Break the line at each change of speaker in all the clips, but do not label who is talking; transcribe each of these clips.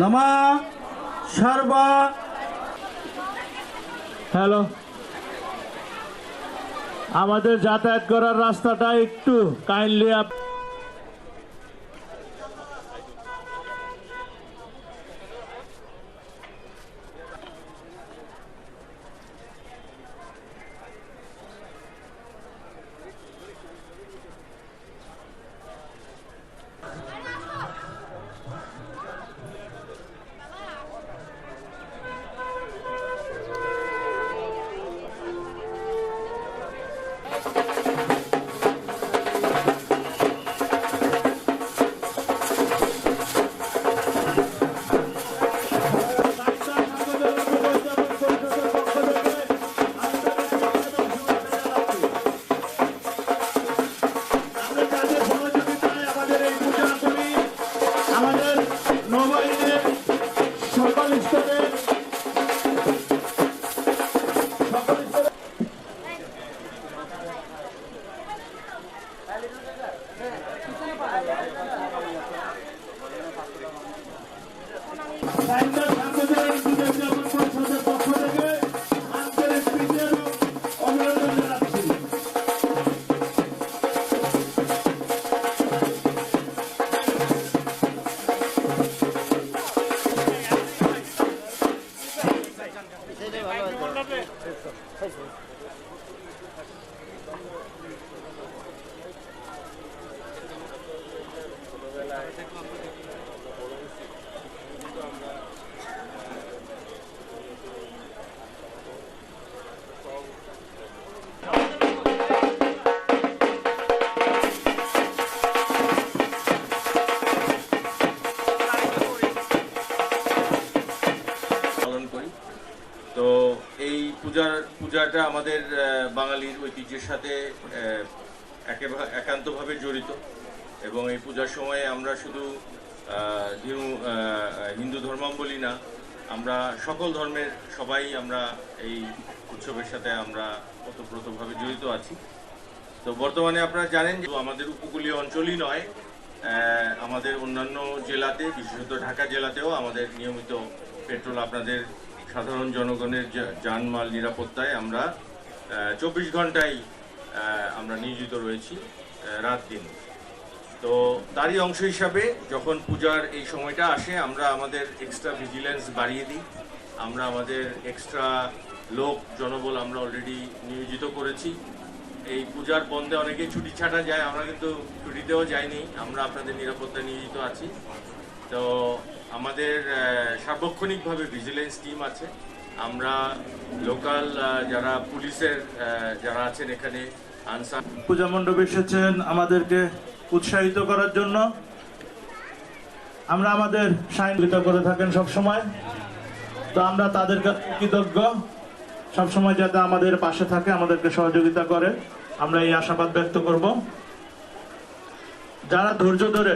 নমা সর্বা।
হ্যালো। আমাদের যাতায়াত করার রাস্তাটা একটু কাইন্ডলি আমাদের
বাঙালির ঐতিহ্যের সাথে একান্তভাবে জড়িত। এবং এই পূজার সময়ে আমরা শুধু হিন্দু ধর্মাবলী না, আমরা সকল ধর্মের সবাই আমরা এই উৎসবের সাথে আমরা ওতপ্রোতভাবে জড়িত আছি। তো বর্তমানে আপনারা জানেন যে আমাদের উপকূলীয় অঞ্চলই নয় আমাদের অন্যান্য জেলাতে, বিশেষত ঢাকা জেলাতেও আমাদের নিয়মিত পেট্রোল আপনাদের সাধারণ জনগণের যানমাল নিরাপত্তায় আমরা চব্বিশ ঘন্টায় আমরা নিয়োজিত রয়েছি রাত দিন। তো তারই অংশ হিসাবে যখন পূজার এই সময়টা আসে, আমরা আমাদের এক্সট্রা ভিজিলেন্স বাড়িয়ে দিই। আমরা আমাদের এক্সট্রা লোক, জনবল আমরা অলরেডি নিয়োজিত করেছি। এই পূজার বন্ধে অনেকেই ছুটি ছাটা যায়, আমরা কিন্তু ছুটিতেও যাইনি, আমরা আপনাদের নিরাপত্তায় নিয়োজিত আছি। তো আমাদের সার্বক্ষণিকভাবে ভিজিলেন্স টিম আছে। আমরা লোকাল যারা পুলিশের যারা আছেন এখানে, আনসার
পূজা মণ্ডপে এসেছেন আমাদেরকে উৎসাহিত করার জন্য। আমরা আমাদের সাহিত্য করে থাকেন সব সময় তো আমরা তাদের কাছে কৃতজ্ঞ। সবসময় যাতে আমাদের পাশে থাকে, আমাদেরকে সহযোগিতা করে। আমরা এই আশাবাদ ব্যক্ত করব। যারা ধৈর্য ধরে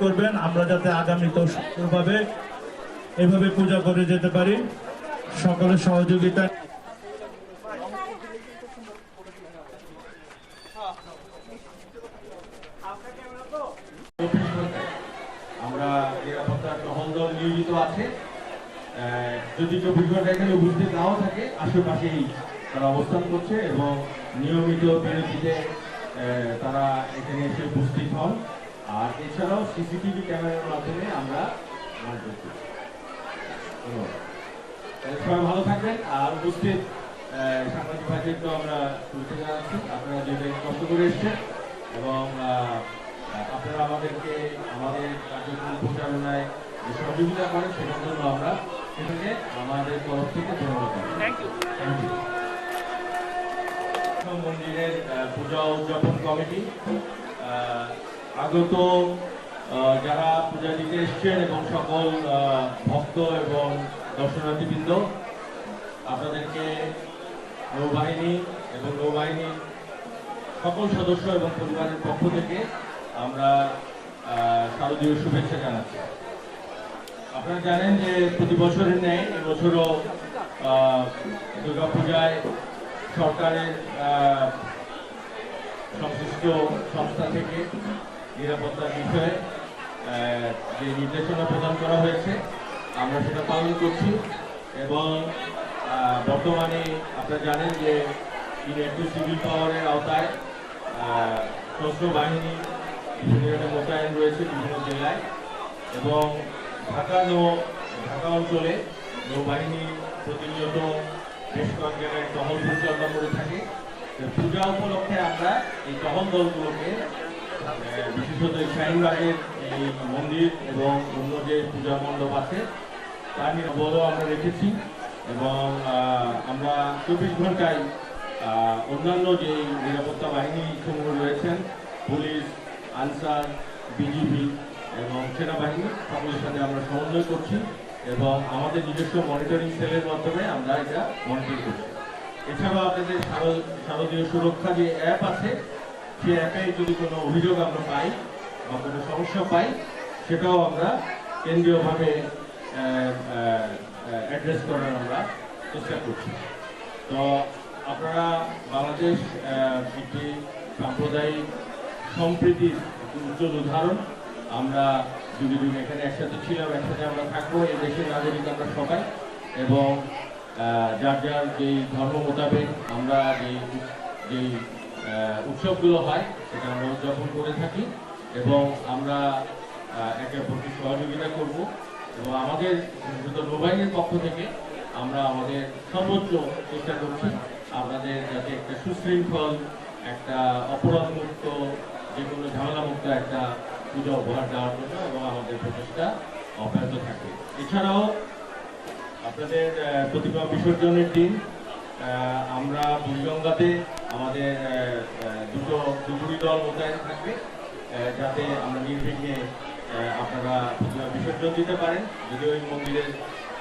করবেন, আমরা যাতে আগামীতেও সুন্দরভাবে এভাবে পূজা করে যেতে পারি। সকলের সহযোগিতা
আমরা নিরাপত্তার টহল দল নিয়োজিত আছে। যদি চব্বিশ ঘণ্টা এখানে উপস্থিত নাও থাকে, আশেপাশেই তারা অবস্থান করছে এবং নিয়মিত বিরতিতে তারা এখানে এসে উপস্থিত হন। আর এছাড়াও সিসিটিভি ক্যামেরার মাধ্যমে আমরা সবাই ভালো থাকবেন। আর উপস্থিত সাংবাদিক ভাইদেরকেও আমরা শুভেচ্ছা জানাচ্ছি। আপনারা যেটা কষ্ট করে এসছেন এবং আপনারা আমাদেরকে, আমাদের কার্যক্রম প্রচারণায় সহযোগিতা করেন, সেটার জন্য আমরা সেটাকে আমাদের তরফ থেকে ধন্যবাদ থ্যাংক ইউ থ্যাংক ইউ মন্দিরের পূজা উদযাপন কমিটি আগত যারা পূজা দিতে এসছেন এবং সকল ভক্ত এবং দর্শনার্থীবৃন্দ আপনাদেরকে নৌবাহিনী এবং নৌবাহিনীর সকল সদস্য এবং পরিবারের পক্ষ থেকে আমরা শারদীয় শুভেচ্ছা জানাচ্ছি। আপনারা জানেন যে প্রতি বছরের ন্যায় এবছরও দুর্গাপূজায় সরকারের সংশ্লিষ্ট সংস্থা থেকে নিরাপত্তার বিষয়ে যে নির্দেশনা প্রদান করা হয়েছে, আমরা সেটা পালন করছি এবং বর্তমানে আপনারা জানেন যে একটু সিভিল পাওয়ারের আওতায় সশস্ত্র বাহিনী, বিভিন্ন মোতায়েন রয়েছে বিভিন্ন জেলায় এবং ঢাকা নৌ ঢাকা অঞ্চলে নৌবাহিনী প্রতিনিয়ত বেশ কয়েক জায়গায় টহল পরিচালনা করে থাকে। পূজা উপলক্ষে আমরা এই টহল দলগুলোকে বিশেষত শাহিনবাগের এই মন্দির এবং অন্য যে পূজা মণ্ডপ আছে, তার বড় আমরা রেখেছি এবং আমরা চব্বিশ ঘন্টায় অন্যান্য যে নিরাপত্তা বাহিনী সমূহ রয়েছেন, পুলিশ, আনসার, বিজিবি এবং সেনাবাহিনী সকলের সাথে আমরা সমন্বয় করছি এবং আমাদের নিজস্ব মনিটরিং সেলের মাধ্যমে আমরা এটা মনিটর করছি। এছাড়াও আপনাদের শারদীয় সুরক্ষা যে অ্যাপ আছে, সে অ্যাপে যদি কোনো অভিযোগ আমরা পাই বা কোনো সমস্যা পাই, সেটাও আমরা কেন্দ্রীয়ভাবে অ্যাড্রেস করার আমরা চেষ্টা করছি। তো আপনারা বাংলাদেশ একটি সাম্প্রদায়িক সম্প্রীতির উজ্জ্বল উদাহরণ আমরা যুগে যুগে এখানে একসাথে ছিলাম, একসাথে আমরা থাকব, এই দেশের নাগরিক আমরা সবাই। এবং যার যার যেই ধর্ম মোতাবেক আমরা যেই যেই উৎসবগুলো হয়, সেটা আমরা উদযাপন করে থাকি। এবং আমরা একে অপরকে সহযোগিতা করব। এবং আমাদের নৌবাহিনীর পক্ষ থেকে আমরা আমাদের সর্বোচ্চ চেষ্টা করছি আপনাদের যাতে একটা সুশৃঙ্খল, একটা অপরাধ মুক্ত যে কোনো ঝামেলা মুক্ত একটা পুজো উপহার দেওয়ার জন্য এবং আমাদের প্রচেষ্টা অব্যাহত থাকে এছাড়াও আপনাদের প্রতিমা বিসর্জনের দিন আমরা বুড়িগঙ্গাতে আমাদের দুটো ডুবুরি দল মোতায়েন থাকবে যাতে আমরা নির্বিঘ্নে আপনারা প্রতিমা বিসর্জন দিতে পারেন। যদিও ওই মন্দিরের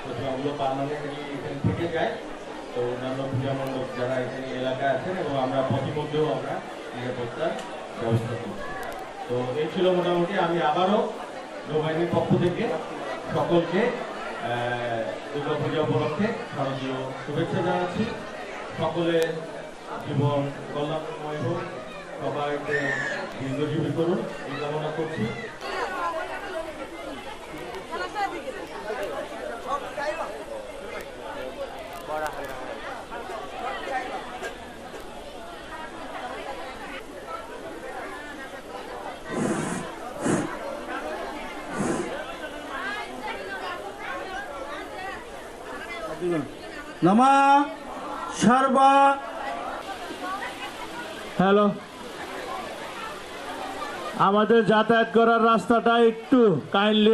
প্রতিমাগুলো পার্মানেন্টলি এখানে থেকে যায়, তো অন্যান্য পূজা মণ্ডপ যারা এখানে এলাকায় আছেন এবং আমরা পথিমধ্যেও আমরা নিরাপত্তার ব্যবস্থা করছি। তো এই ছিল মোটামুটি। আমি আবারও নৌবাহিনীর পক্ষ থেকে সকলকে দুর্গাপূজা দুর্গা পূজা উপলক্ষে শারদীয় শুভেচ্ছা জানাচ্ছি। সকলের জীবন কল্যাণময় হোক। সবাইকে দীর্ঘজীবী করুন। এই কামনা করছি।
নমা সর্বা।
হ্যালো। আমাদের যাতায়াত করার রাস্তাটা একটু কাইন্ডলি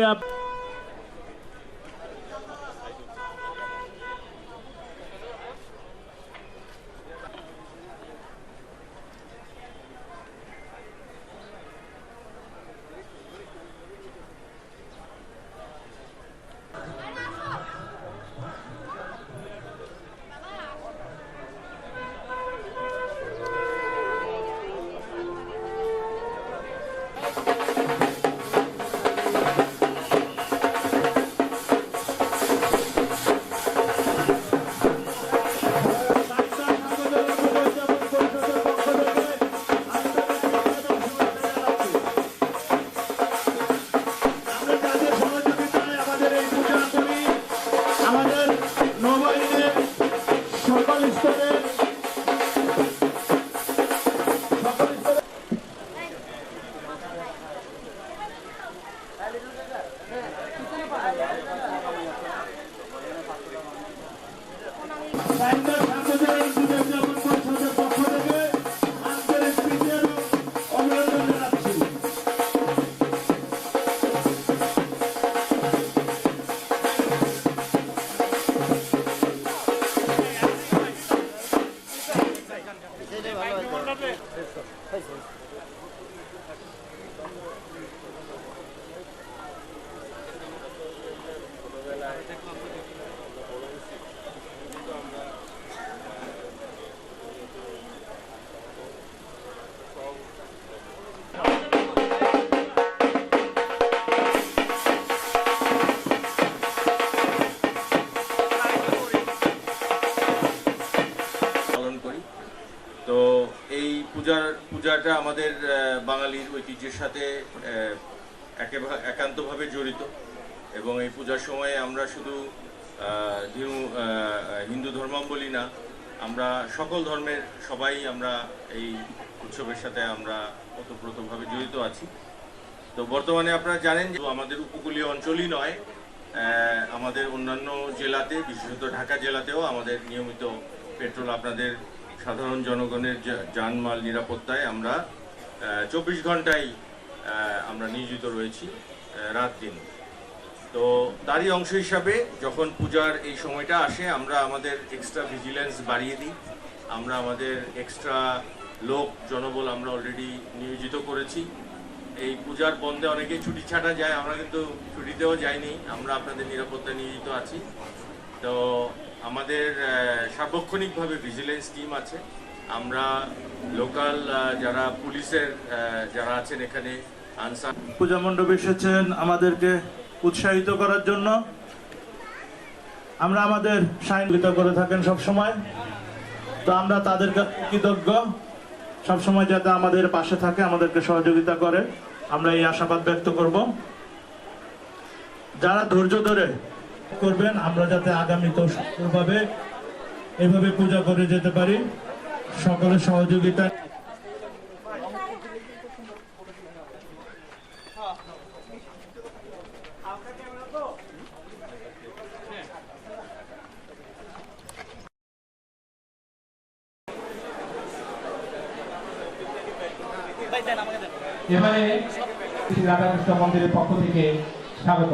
আমাদের
বাঙালির ঐতিহ্যের সাথে
একান্তভাবে জড়িত এবং এই পূজার সময়ে আমরা শুধু হিন্দু ধর্মাবলী না, আমরা সকল ধর্মের সবাই আমরা এই উৎসবের সাথে আমরা ওতপ্রোতভাবে জড়িত আছি। তো বর্তমানে আপনারা জানেন যে আমাদের উপকূলীয় অঞ্চলই নয় আমাদের অন্যান্য জেলাতে, বিশেষত ঢাকা জেলাতেও আমাদের নিয়মিত পেট্রোল আপনাদের সাধারণ জনগণের যানমাল নিরাপত্তায় আমরা চব্বিশ ঘন্টায় আহ, আমরা নিয়োজিত রয়েছি রাত দিন। তো তারই অংশ হিসাবে যখন পূজার এই সময়টা আসে আমরা আমাদের এক্সট্রা ভিজিলেন্স বাড়িয়ে দিই। আমরা আমাদের এক্সট্রা লোক জনবল আমরা অলরেডি নিয়োজিত করেছি। এই পূজার বন্ধে অনেকেই ছুটি ছাটা যায় আমরা কিন্তু ছুটিতেও যাইনি। আমরা আপনাদের নিরাপত্তা নিয়োজিত আছি। তো আমাদের সার্বক্ষণিকভাবে ভিজিলেন্স টিম আছে। আমরা লোকাল যারা পুলিশের যারা আছেন এখানে, আনসার
পূজা মণ্ডপে এসেছেন আমাদেরকে উৎসাহিত করার জন্য। আমরা আমাদের সাইনলিত করে থাকেন সব সময় তো আমরা তাদের কৃতজ্ঞ। সবসময় যাতে আমাদের পাশে থাকে, আমাদেরকে সহযোগিতা করে। আমরা এই আশাবাদ ব্যক্ত করব। যারা ধৈর্য ধরে করবেন। আমরা যাতে আগামীতেও সুন্দরভাবে এভাবে পূজা করে যেতে পারি। সকলের সহযোগিতা।
এবারে শ্রী রাধাকৃষ্ণ মন্দিরের পক্ষ থেকে স্বাগত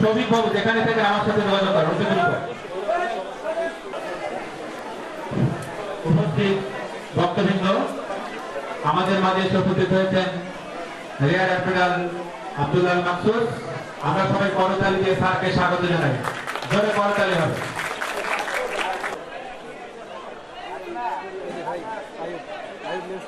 শ্রমিক বাবু, যেখানে থেকে আমার সাথে যোগাযোগ করেন, উপস্থিত ভক্তবৃন্দ, আমাদের মাঝে এসে উপস্থিত হয়েছেন রিয়ার অ্যাডমিরাল আব্দুল্লাহ মাকসুদ। আমরা সবাই করতালি দিয়ে স্যারকে স্বাগত জানাই। জোরে করতালি হবে।
না উড়িস